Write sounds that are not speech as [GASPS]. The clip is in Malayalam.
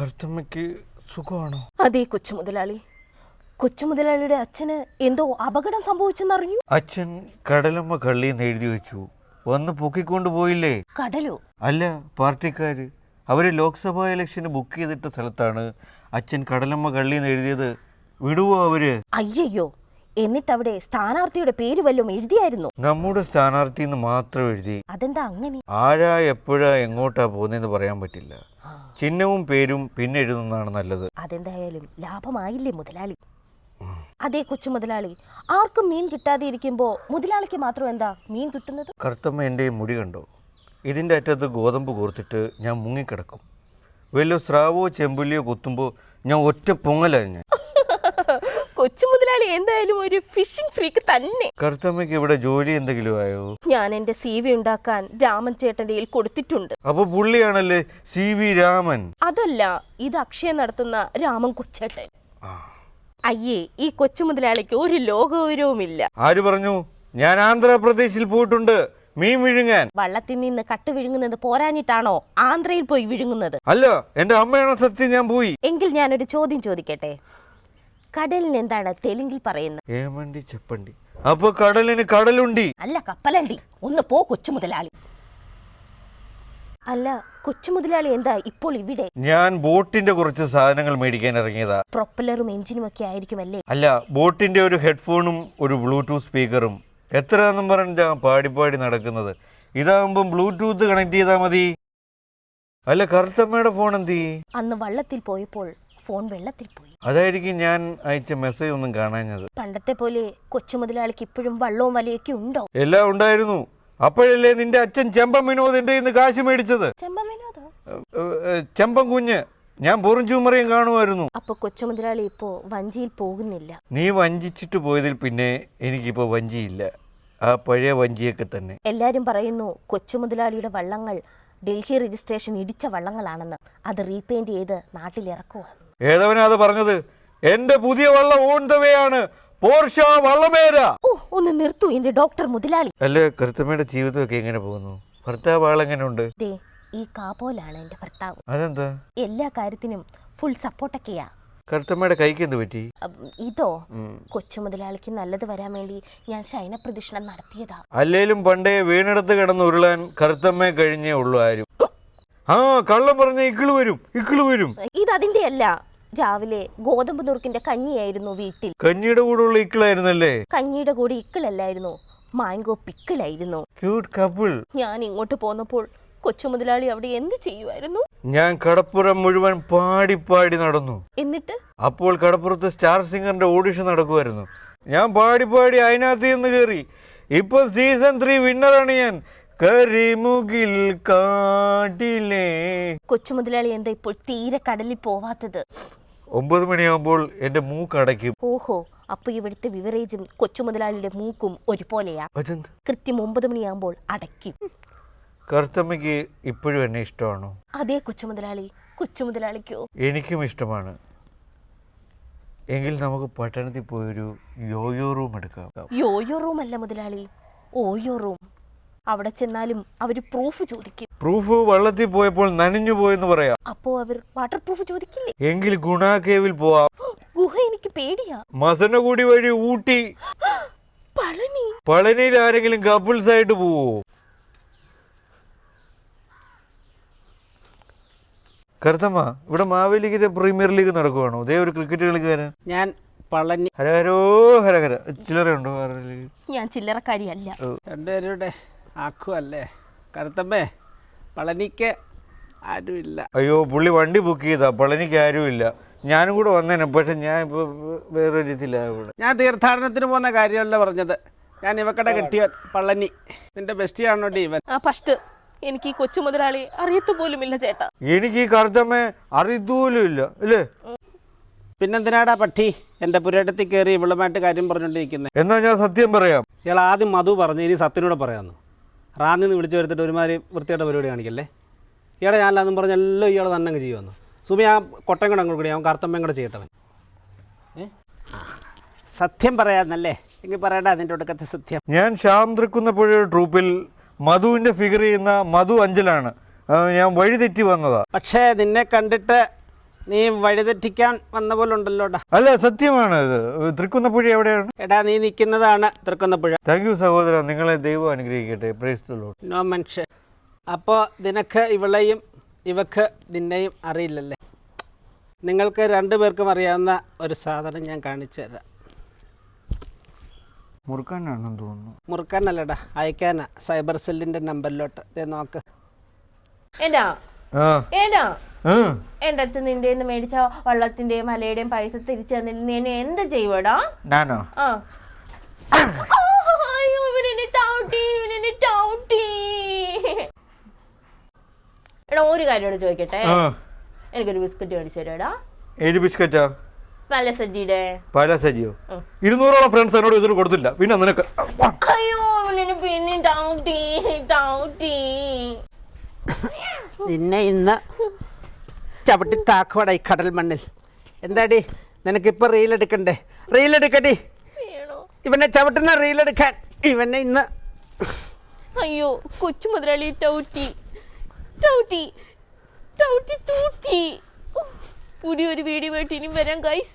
കറുത്തമ്മയ്ക്ക് സുഖമാണോ? അതേ കൊച്ചു മുതലാളി കൊച്ചു മുതലാളിയുടെ അച്ഛന് എന്തോ അപകടം സംഭവിച്ചെന്നറിഞ്ഞു? അച്ഛൻ കടലമ്മ കള്ളിന്ന് എഴുതി വെച്ചു. വന്ന് പൊക്കിക്കൊണ്ട് പോയില്ലേ? കടലോ? അല്ല പാർട്ടിക്കാര്. അവർ ലോക്സഭാ ഇലക്ഷന് ബുക്ക് ചെയ്തിട്ട സ്ഥലത്താണ് അച്ഛൻ കടലമ്മ കള്ളിന്ന് എഴുതിയത്. വിടുവോ അവർ? അയ്യയ്യോ എന്നിട്ട് അവിടെ സ്ഥാനാർത്ഥിയുടെ പേര് വല്ലതും എഴുതിയായിരുന്നു? നമ്മുടെ സ്ഥാനാർത്ഥി എന്ന് മാത്രം എഴുതി. അതെന്താ അങ്ങനെ? ആരാ എപ്പോഴാ എങ്ങോട്ടാ പോകുന്നതെന്ന് പറയാൻ പറ്റില്ല. ചിഹ്നവും പേരും പിന്നെ എഴുതുന്നതാണ് നല്ലത്. അതെന്തായാലും ലാഭമായില്ലേ മുതലാളി? അതെ കൊച്ചു മുതലാളി ആർക്കും മീൻ കിട്ടാതെ ഇരിക്കുമ്പോ മുതലാളിക്ക് മാത്രം എന്താ മീൻ കിട്ടുന്നത്? കറുത്തമ്മ എന്റെ മുടി കണ്ടോ? ഇതിന്റെ അറ്റത്ത് ഗോതമ്പ് കോർത്തിട്ട് ഞാൻ മുങ്ങിക്കിടക്കും. വല്ല സ്രാവോ ചെമ്പുലിയോ കുത്തുമ്പോൾ ഞാൻ ഒറ്റ പൊങ്ങലാണ് ഞാൻ. കൊച്ചു മുതലാളി എന്തായാലും ഒരു ഫിഷിംഗ് ഫ്രീക്ക് തന്നെ. കറുത്തമ്മയ്ക്ക് ഇവിടെ ജോലി എന്തെങ്കിലും ആയോ? ഞാൻ എന്റെ സി വി ഉണ്ടാക്കാൻ രാമൻ ചേട്ടന്റെ കയ്യിൽ കൊടുത്തിട്ടുണ്ട്. അപ്പൊ പുള്ളിയാണല്ലേ സി വി രാമൻ? അതല്ല ഇത് അക്ഷയ നടത്തുന്ന രാമൻ കൊച്ചേട്ടൻ. അയ്യേ ഈ കൊച്ചു മുതലാളിക്ക് ഒരു ലോകഗൗരവമില്ല ആര് പറഞ്ഞു? ഞാൻ ആന്ധ്രാപ്രദേശിൽ പോയിട്ടുണ്ട്. മീൻ വിഴുങ്ങാൻ. വള്ളത്തിൽ നിന്ന് കട്ട് വിഴുങ്ങുന്നത് പോരാഞ്ഞിട്ടാണോ ആന്ധ്രയിൽ പോയി വിഴുങ്ങുന്നത്? അല്ല എന്റെ അമ്മയാണോ സത്യം ഞാൻ പോയി? എങ്കിൽ ഞാനൊരു ചോദ്യം ചോദിക്കട്ടെ? കടലിന് എന്താണ് തെലുങ്കിൽ പറയുന്നത്? ഏമണ്ടി ചെപ്പണ്ടി. അപ്പൊ കടലിന് കടലുണ്ടി. അല്ല കപ്പലണ്ടി. ഒന്ന് പോ കൊച്ചു മുതലാളി. അല്ല കൊച്ചു മുതലാളി എന്താ ഇപ്പോൾ ഇവിടെ? ഞാൻ ബോട്ടിന്റെ കുറച്ച് സാധനങ്ങൾ മേടിക്കാൻ ഇറങ്ങിയതാ. പ്രൊപ്പലറും എഞ്ചിനും ഒക്കെ ആയിരിക്കും അല്ലേ അല്ല ബോട്ടിന്റെ ഒരു ഹെഡ്ഫോണും ഒരു ബ്ലൂടൂത്ത് സ്പീക്കറും. എത്രയാണെന്നും പറഞ്ഞാ പാടി പാടി നടക്കുന്നത്. ഇതാകുമ്പം ബ്ലൂടൂത്ത് കണക്ട് ചെയ്താൽ മതി. അല്ല കറുത്തമ്മയുടെ ഫോൺ എന്തി അന്ന് വള്ളത്തിൽ പോയപ്പോൾ ഫോൺ വെള്ളത്തിൽ പോയി. അതായിരിക്കും ഞാൻ അയച്ച മെസ്സേജ് ഒന്നും കാണാഞ്ഞത്. പണ്ടത്തെ പോലെ കൊച്ചു മുതലാളിക്ക് ഇപ്പോഴും വള്ളവും വലയൊക്കെ ഉണ്ടോ? എല്ലാം ഉണ്ടായിരുന്നു. അപ്പോഴല്ലേ നിന്റെ അച്ഛൻ ചെമ്പൻ വിനോദ് എന്റെ ഇന്ന് കാശ് മേടിച്ചത്? ചെമ്പം വിനോദോ? കുഞ്ഞ് ഞാൻ പൊറും ചൂമറയും കാണുമായിരുന്നു. അപ്പൊ കൊച്ചു മുതലാളി ഇപ്പോ വഞ്ചിയിൽ പോകുന്നില്ല. നീ വഞ്ചിച്ചിട്ട് പോയതിൽ പിന്നെ എനിക്കിപ്പോ വഞ്ചിയില്ല. ആ പഴയ വഞ്ചിയൊക്കെ തന്നെ. എല്ലാരും പറയുന്നു കൊച്ചു മുതലാളിയുടെ വള്ളങ്ങൾ ഡൽഹി രജിസ്ട്രേഷൻ ഇടിച്ച വള്ളങ്ങളാണെന്ന്. അത് റീപെയിന്റ് ചെയ്ത് നാട്ടിൽ ഇറക്കുക ഏതവനാ അത് പറഞ്ഞത്? എന്റെ പുതിയ വള്ളം ഓണ്ടവയാണ് പോർഷ വള്ളമേര. ഓ ഒന്ന് നിർത്തു എന്റെ ഡോക്ടർ മുതലാളി. അല്ല കരുത്തമ്മയുടെ ജീവിതമൊക്കെ എങ്ങനെ പോകുന്നു? ഭർത്താവ് ആളെങ്ങനെയുണ്ട് ദേ ഈ കാപോലാണ് എന്റെ ഭർത്താവ്. അതെന്താ? എല്ലാ കാര്യത്തിനും ഫുൾ സപ്പോർട്ടൊക്കെയാ കരുത്തമ്മയുടെ കൈക്ക് എന്ത് പറ്റി? ഇതോ കൊച്ചു മുതലാളിക്ക് നല്ലത് വരാൻ വേണ്ടി ഞാൻ ശയന പ്രദക്ഷിണം നടത്തിയതാ. അല്ലേലും പണ്ടേ വീണെടുത്ത് കിടന്ന് ഉരുളാൻ കറുത്തമ്മയെ കഴിഞ്ഞേ ഉള്ളൂ ആരും. ആ കള്ളം പറഞ്ഞ ഇക്കിൾ വരും ഇക്കിൾ വരും. ഇത് അതിന്റെ അല്ല രാവിലെ ഗോതമ്പ് നുറുക്കിന്റെ കഞ്ഞിയായിരുന്നു വീട്ടിൽ. കഞ്ഞിയുടെ കൂടെയുള്ള ഇക്കിളായിരുന്നല്ലേ? കഞ്ഞിയുടെ കൂടെ ഇക്കിളല്ലായിരുന്നു. മാംഗോ പിക്കിളായിരുന്നു. ക്യൂട്ട് കപ്പിൾ ഞാൻ ഇങ്ങോട്ട് പോന്നപ്പോൾ കൊച്ചു മുതലാളി അവിടെ എന്ത് ചെയ്യുമായിരുന്നു ഞാൻ കടപ്പുറം മുഴുവൻ പാടി പാടി നടന്നു. എന്നിട്ട്? അപ്പോൾ കടപ്പുറത്ത് സ്റ്റാർ സിംഗറിന്റെ ഓഡിഷൻ നടക്കുമായിരുന്നു ഞാൻ പാടി പാടി അതിനകത്ത് നിന്ന് കയറി ഇപ്പൊ സീസൺ ത്രീ വിന്നറാണ് ഞാൻ. കരിമുകിൽ കാട്ടിലേ. കൊച്ചു മുതലാളി എന്താ ഇപ്പോൾ തീരെ കടലിൽ പോവാത്തത്? ഒമ്പത് മണിയാകുമ്പോൾ എന്റെ മൂക്ക് അടയ്ക്കും. ഓഹോ അപ്പൊ ഇവിടുത്തെ വിവറേജും കൊച്ചുമുതലാളിയുടെ മൂക്കും ഒരുപോലെയാ. അതെന്ത് കൃത്യം ഒമ്പത് മണിയാകുമ്പോൾ അടയ്ക്കും. കറുത്തമ്മയ്ക്ക് ഇപ്പോഴും എന്നെ ഇഷ്ടമാണോ? അതേ കൊച്ചുമുതലാളി കൊച്ചുമുതലാളിക്കോ. കൊച്ചു മുതലാളിക്കോ എനിക്കും ഇഷ്ടമാണ്. എങ്കിൽ നമുക്ക് പട്ടണത്തിൽ പോയൊരു യോയോ റൂം എടുക്കാം. യോയോ റൂം അല്ല മുതലാളി ഓയോ റൂം. അവിടെ ചെന്നാലും അവർ പ്രൂഫ് ചോദിക്കും. പ്രൂഫ് വെള്ളത്തിൽ പോയപ്പോൾ നനഞ്ഞു പോയെന്ന് പറയാം. അപ്പോ അവർ വാട്ടർ പ്രൂഫ് ചോദിക്കില്ലേ? എങ്കിൽ ഗുണ കേവിൽ പോവാം. [GASPS] ഗുഹ എനിക്ക് പേടിയാ. മസന കൂടി വഴി ഊട്ടി. [GASPS] പളനി. പളനിയിൽ ആരെങ്കിലും കപ്പിൾസ് ആയിട്ട് പോവോ? കറുത്തമ്മ ഇവിടെ മാവേലിക്കര പ്രീമിയർ ലീഗ് നടക്കുവാണോ? അതേ ഒരു ക്രിക്കറ്റ് കളിക്കാരൻ. ഞാൻ പളനി. ഹരഹരോ ഹരഹര. ചില്ലറ ഉണ്ടോ ഞാൻ ഞാൻ ചില്ലറക്കാരിയല്ല. രണ്ടുപേരുടെ ആക്കുമല്ലേ കറുത്തമ്മേ പളനിക്ക് ആരുമില്ല. അയ്യോ പുള്ളി വണ്ടി ബുക്ക് ചെയ്താ. പളനിക്ക് ആരുമില്ല. ഞാനും കൂടെ വന്നേനെ പക്ഷെ ഞാൻ ഇപ്പോൾ വേറെ രീതിയില്ല ഇവിടെ. ഞാൻ തീർത്ഥാടനത്തിന് പോകുന്ന കാര്യമല്ല പറഞ്ഞത്. ഞാൻ ഇവക്കടെ കെട്ടിയ പളനി. നിന്റെ ബെസ്റ്റിയാണോ ഡി ഇവൻ? ആ ഫസ്റ്റ്. എനിക്ക് ഈ കൊച്ചു മുതലാളി അറിയത്തു പോലുമില്ല ചേട്ടാ. എനിക്ക് ഈ കറുത്തമ്മ അറിയത്തുപോലും ഇല്ല അല്ലേ? പിന്നെന്തിനാടാ പട്ടി? എന്റെ പുരയിടത്തിൽ കയറി ഇവളുമായിട്ട് കാര്യം പറഞ്ഞുകൊണ്ടിരിക്കുന്നത് എന്നാ ഞാൻ സത്യം പറയാം. ഇയാൾ ആദ്യം മധു പറഞ്ഞു ഇനി സത്യനോട് പറയാമെന്ന് റാന്നിൽ നിന്ന് വിളിച്ചു വരുത്തിട്ട് ഒരുമാതിരി വൃത്തിയായിട്ട് പരിപാടി കാണിക്കല്ലേ? ഇയാളെ ഞാനല്ലാന്നും പറഞ്ഞ എല്ലാം ഇയാൾ തന്നെ അങ്ങ് ചെയ്യുമെന്ന്. സുമി ആ കൊട്ടയും കൂടെ അങ്ങോട്ട് കൂടി അവൻ കറുത്തമ്മയും കൂടെ ചെയ്യട്ടവൻ ഏ? സത്യം പറയാന്നല്ലേ? എങ്കിൽ പറയണ്ട അതിന്റെ ഒടുക്കത്തെ സത്യം. ഞാൻ ശ്യാം പുഴയുടെ ട്രൂപ്പിൽ മധുവിന്റെ ഫിഗർ ചെയ്യുന്ന മധു അഞ്ചലാണ് ഞാൻ വഴി തെറ്റി വന്നതാ. പക്ഷേ നിന്നെ കണ്ടിട്ട് നീ വഴിതെറ്റിക്കാൻ വന്ന പോലെ ഉണ്ടല്ലോടാ അല്ല സത്യമാണ് ഇത്. തൃക്കുന്നപ്പുഴ എവിടെയാണ്? എടാ നീ നിൽക്കുന്നതാണ് തൃക്കുന്നപ്പുഴ. താങ്ക് യു സഹോദര. നിങ്ങളെ ദൈവം അനുഗ്രഹിക്കട്ടെ. നോ മനുഷ്യ അപ്പോ നിനക്ക് ഇവളെയും ഇവക്ക് നിന്നെയും അറിയില്ലല്ലേ? നിങ്ങൾക്ക് രണ്ടുപേർക്കും അറിയാവുന്ന ഒരു സാധനം ഞാൻ കാണിച്ചു തരാം. മുറുക്കാനാണെന്ന് തോന്നുന്നു. മുറുക്കാനല്ലടാ അയക്കാനാ. സൈബർ സെല്ലിന്റെ നമ്പറിലോട്ട് ദേ നോക്ക്. ഏടാ ആ. എന്റെ അടുത്ത് നിന്റെ മേടിച്ച വള്ളത്തിന്റെയും മലയുടെയും പൈസ തിരിച്ചു തന്നില്ല നീ എന്നെ എന്ത് ചെയ്യുവടാ? ഞാനോ? എടാ ഒരു കാര്യം ചോദിക്കട്ടെ? ആ. എനിക്കൊരു ബിസ്ക്കറ്റ് മേടിച്ചു തരാടാ ഏഴ് ബിസ്ക്കറ്റാ? പലസജിയുടെ പലസജിയോ പാലാ സജിയോ ഇരുന്നൂറോളം ഫ്രണ്ട്സ് എന്നോട് ഇതിന് കൊടുത്തില്ല. പിന്നെ നിനക്ക് അയ്യോ പിന്നെ നിന്നെ ഇന്ന് ചവിട്ടി താക്കുവാടാ ഈ കടൽ മണ്ണിൽ. എന്താടി? നിനക്ക് നിനക്കിപ്പോൾ റീൽ എടുക്കണ്ടേ? റീൽ എടുക്കടി. ഇവനെ ചവിട്ടുന്ന റീൽ എടുക്കാൻ. ഇവനെ ഇന്ന് അയ്യോ കൊച്ചു മുതലാളി ടൗട്ടി. ടൗട്ടി. ടൗട്ടി തൂട്ടി പുതിയൊരു വീഡിയോ ആയിട്ട് ഇനി വരാം ഗൈസ്